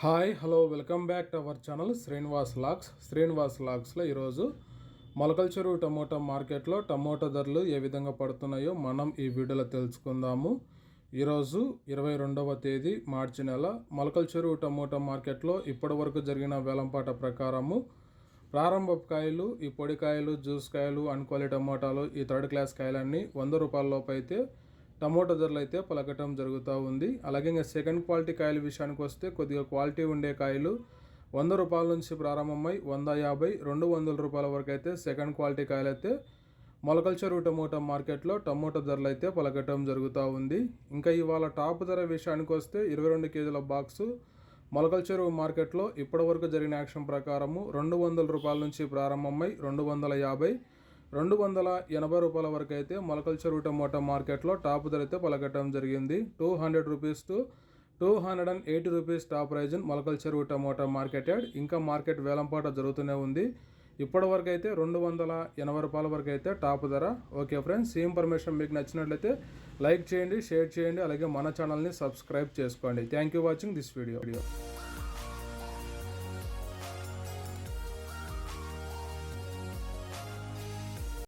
Hi hello welcome back to our channel Srinivas lakhs. Srinivas లాక్స్లో ఈరోజు Molakala Cheruvu tomato మార్కెట్లో టమోటా ధరలు ఏ విధంగా పడుతున్నాయో మనం ఈ వీడియోలో తెలుసుకుందాము. ఈరోజు ఇరవై రెండవ తేదీ మార్చి నెల. మొలకల చెరువు టమోటా మార్కెట్లో ఇప్పటి వరకు జరిగిన వేలంపాట ప్రకారము ప్రారంభపు కాయలు ఈ పొడికాయలు జ్యూస్ కాయలు అన్క్వాలి టమోటాలు ఈ థర్డ్ క్లాస్ కాయలన్నీ వంద రూపాయల లోపు అయితే టమోటా ధరలు అయితే పలకటం జరుగుతూ ఉంది. అలాగే ఇంకా సెకండ్ క్వాలిటీ కాయల విషయానికి వస్తే కొద్దిగా క్వాలిటీ ఉండే కాయలు వంద రూపాయల నుంచి ప్రారంభమై వంద యాభై రెండు వందల రూపాయల వరకు అయితే సెకండ్ క్వాలిటీ కాయలు అయితే మొలకల చెరువు టమోటా మార్కెట్లో టమోటా ధరలు అయితే పలకటం జరుగుతూ ఉంది. ఇంకా ఇవాళ టాప్ ధర విషయానికి వస్తే ఇరవై రెండు కేజీల బాక్సు మొలకల చెరువు మార్కెట్లో ఇప్పటివరకు జరిగిన యాక్షన్ ప్రకారము రెండు వందల రూపాయల నుంచి ప్రారంభమై రెండు వందల యాభై రెండు వందల ఎనభై రూపాయల వరకు అయితే మొలకల చెరువు టమోటా మార్కెట్లో టాప్ ధర అయితే పలకటం జరిగింది. Two hundred rupees to two hundred and eighty rupees top price Molakala Cheruvu tomato marketed ఇంకా మార్కెట్ వేలంపాట జరుగుతూనే ఉంది. ఇప్పటి వరకు అయితే రెండు వందల ఎనభై రూపాయల వరకు అయితే టాప్ ధర. ఓకే ఫ్రెండ్స్ ఈ ఇన్ఫర్మేషన్ మీకు నచ్చినట్లయితే లైక్ చేయండి షేర్ చేయండి అలాగే మన ఛానల్ని సబ్స్క్రైబ్ చేసుకోండి. Thank you watching this video.